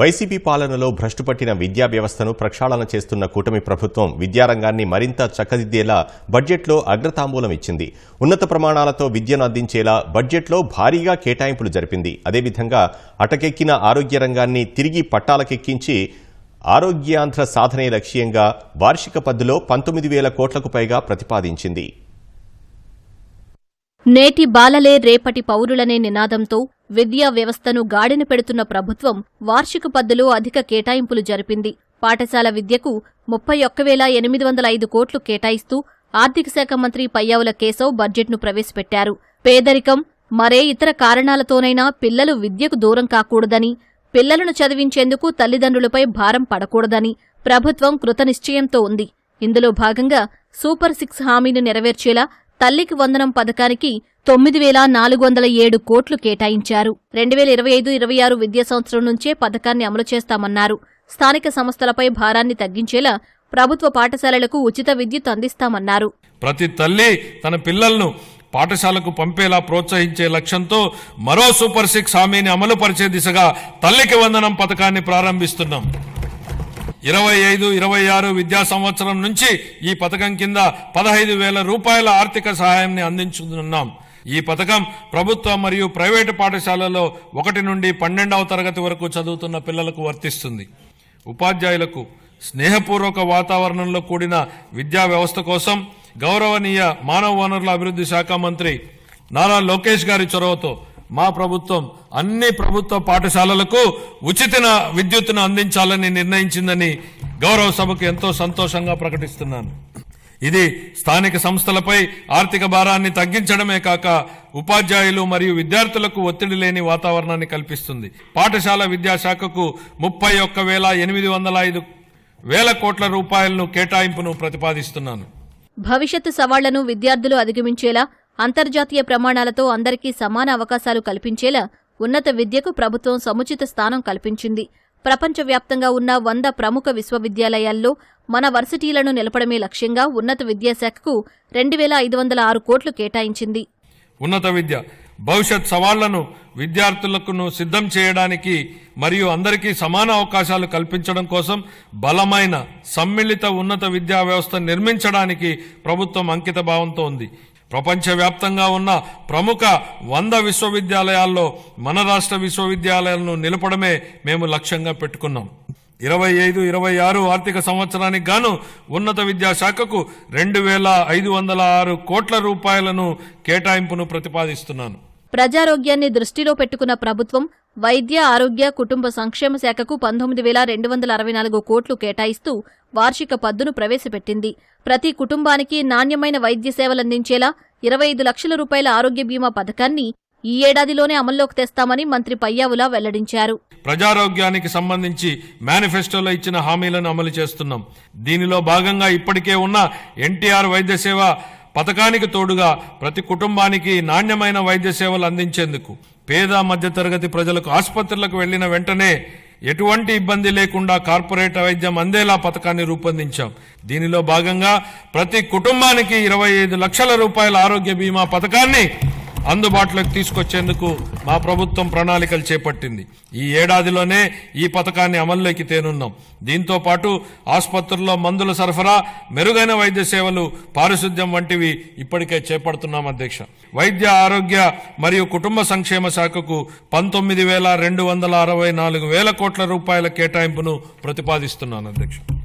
YCP పాలనలో భ్రష్టుపట్టిన విద్యా వ్యవస్థను ప్రక్షాళన చేస్తున్న కూటమి ప్రభుత్వం విద్యారంగాన్ని మరింత చక్కదిద్దేలా బడ్జెట్లో అగ్రతాంబూలం ఇచ్చింది. ఉన్నత ప్రమాణాలతో విద్యను అందించేలా బడ్జెట్లో భారీగా కేటాయింపులు జరిపింది. అదేవిధంగా అటకెక్కిన ఆరోగ్య రంగాన్ని తిరిగి పట్టాలకెక్కించి ఆరోగ్యాంధ్ర సాధనే లక్ష్యంగా వార్షిక పద్దులో పంతొమ్మిది వేల కోట్లకు పైగా ప్రతిపాదించింది. నేటి బాలలే రేపటి పౌరులనే నినాదంతో విద్యా వ్యవస్థను గాడిన పెడుతున్న ప్రభుత్వం వార్షిక పద్దులో అధిక కేటాయింపులు జరిపింది. పాఠశాల విద్యకు ముప్పై ఒక్క వేల ఎనిమిది వందల ఐదు కోట్లు కేటాయిస్తూ ఆర్థిక శాఖ మంత్రి పయ్యావుల కేశవ్ బడ్జెట్ను ప్రవేశపెట్టారు. పేదరికం మరే ఇతర కారణాలతోనైనా పిల్లలు విద్యకు దూరం కాకూడదని పిల్లలను చదివించేందుకు తల్లిదండ్రులపై భారం పడకూడదని ప్రభుత్వం కృతనిశ్చయంతో ఉంది. ఇందులో భాగంగా సూపర్ సిక్స్ హామీని నెరవేర్చేలా తల్లికి వందనం పథకానికి తొమ్మిది వేల నాలుగు వందల ఏడు కోట్లు కేటాయించారు. రెండు వేల ఇరవై ఐదు ఇరవై ఆరు విద్యా సంవత్సరం నుంచే పథకాన్ని అమలు చేస్తామన్నారు. స్థానిక సంస్థలపై భారాన్ని తగ్గించేలా ప్రభుత్వ పాఠశాలలకు ఉచిత విద్యుత్ అందిస్తామన్నారు. ప్రతి తల్లి తన పిల్లలను పాఠశాలకు పంపేలా ప్రోత్సహించే లక్ష్యంతో మరో సూపర్ సిక్స్ హామీని అమలు పరిచే దిశగా తల్లికి వందనం పథకాన్ని ప్రారంభిస్తున్నాం. ఇరవై ఐదు ఇరవై ఆరు విద్యా సంవత్సరం నుంచి ఈ పథకం కింద పదహైదు వేల రూపాయల ఆర్థిక సహాయాన్ని అందించుతున్నాం. ఈ పథకం ప్రభుత్వ మరియు ప్రైవేటు పాఠశాలలో ఒకటి నుండి పన్నెండవ తరగతి వరకు చదువుతున్న పిల్లలకు వర్తిస్తుంది. ఉపాధ్యాయులకు స్నేహపూర్వక వాతావరణంలో కూడిన విద్యా వ్యవస్థ కోసం గౌరవనీయ మానవ వనరుల అభివృద్ధి శాఖ మంత్రి నారా లోకేష్ గారి చొరవతో మా ప్రభుత్వం అన్ని ప్రభుత్వ పాఠశాలలకు ఉచిత విద్యుత్తును అందించాలని నిర్ణయించిందని గౌరవ సభకు ఎంతో సంతోషంగా ప్రకటిస్తున్నాను. ఇది స్థానిక సంస్థలపై ఆర్థిక భారాన్ని తగ్గించడమే కాక ఉపాధ్యాయులు మరియు విద్యార్థులకు ఒత్తిడి లేని వాతావరణాన్ని కల్పిస్తుంది. పాఠశాల విద్యాశాఖకు ముప్పై ఒక్క వేల ఎనిమిది వందల ఐదు వేల కోట్ల రూపాయలను కేటాయింపును ప్రతిపాదిస్తున్నాను. భవిష్యత్తు సవాళ్ళను విద్యార్థులు అధిగమించేలా అంతర్జాతీయ ప్రమాణాలతో అందరికీ సమాన అవకాశాలు కల్పించేలా ఉన్నత విద్యకు ప్రభుత్వం సముచిత స్థానం కల్పించింది. ప్రపంచవ్యాప్తంగా ఉన్న వంద ప్రముఖ విశ్వవిద్యాలయాల్లో మన వర్సిటీలను నిలపడమే లక్ష్యంగా ఉన్నత విద్యాశాఖకు రెండు వేల ఐదు వందల ఆరు కోట్లు కేటాయించింది. ఉన్నత విద్య భవిష్యత్ సవాళ్ళను విద్యార్థులకు సిద్ధం చేయడానికి మరియు అందరికీ సమాన అవకాశాలు కల్పించడం కోసం బలమైన సమ్మిళిత ఉన్నత విద్యా వ్యవస్థ నిర్మించడానికి ప్రభుత్వం అంకిత భావంతో ఉంది. ప్రపంచవ్యాప్తంగా ఉన్న ప్రముఖ వంద విశ్వవిద్యాలయాల్లో మన రాష్ట్ర విశ్వవిద్యాలయాలను నిలపడమే మేము లక్ష్యంగా పెట్టుకున్నాం. ఇరవై ఐదు ఇరవై ఆరు ఆర్థిక సంవత్సరానికి గాను ఉన్నత విద్యాశాఖకు రెండు వేల ఐదు వందల ఆరు కోట్ల రూపాయలను కేటాయింపును ప్రతిపాదిస్తున్నాను. ప్రజారోగ్యాన్ని దృష్టిలో పెట్టుకున్న ప్రభుత్వం వైద్య ఆరోగ్య కుటుంబ సంక్షేమ శాఖకు పంతొమ్మిది వేల రెండు వందల అరవై నాలుగు కోట్లు కేటాయిస్తూ వార్షిక పద్దును ప్రవేశపెట్టింది. ప్రతి కుటుంబానికి నాణ్యమైన వైద్య సేవలందించేలా ఇరవై ఐదు లక్షల రూపాయల ఆరోగ్య బీమా పథకాన్ని ఈ ఏడాదిలోనే అమల్లోకి తెస్తామని మంత్రి పయ్యావులా వెల్లడించారు. ప్రజారోగ్యానికి సంబంధించి మేనిఫెస్టోలో ఇచ్చిన హామీలను అమలు చేస్తున్నాం. దీనిలో భాగంగా ఇప్పటికే ఉన్న ఎన్టీఆర్ వైద్య సేవ పథకానికి తోడుగా ప్రతి కుటుంబానికి నాణ్యమైన వైద్య సేవలు అందించేందుకు పేద మధ్యతరగతి ప్రజలకు ఆసుపత్రులకు వెళ్ళిన వెంటనే ఎటువంటి ఇబ్బంది లేకుండా కార్పొరేట్ వైద్యం అందేలా పథకాన్ని రూపొందించాం. దీనిలో భాగంగా ప్రతి కుటుంబానికి ఇరవై ఐదు లక్షల రూపాయల ఆరోగ్య బీమా పథకాన్ని అందుబాటులోకి తీసుకొచ్చేందుకు మా ప్రభుత్వం ప్రణాళికలు చేపట్టింది. ఈ ఏడాదిలోనే ఈ పథకాన్ని అమల్లోకి తేనున్నాం. దీంతో పాటు ఆసుపత్రుల్లో మందుల సరఫరా మెరుగైన వైద్య సేవలు పారిశుద్ధ్యం వంటివి ఇప్పటికే చేపడుతున్నాం అధ్యక్ష. వైద్య ఆరోగ్య మరియు కుటుంబ సంక్షేమ శాఖకు పంతొమ్మిది వేల రెండు వందల అరవై నాలుగు వేల కోట్ల రూపాయల కేటాయింపును ప్రతిపాదిస్తున్నాను అధ్యక్ష.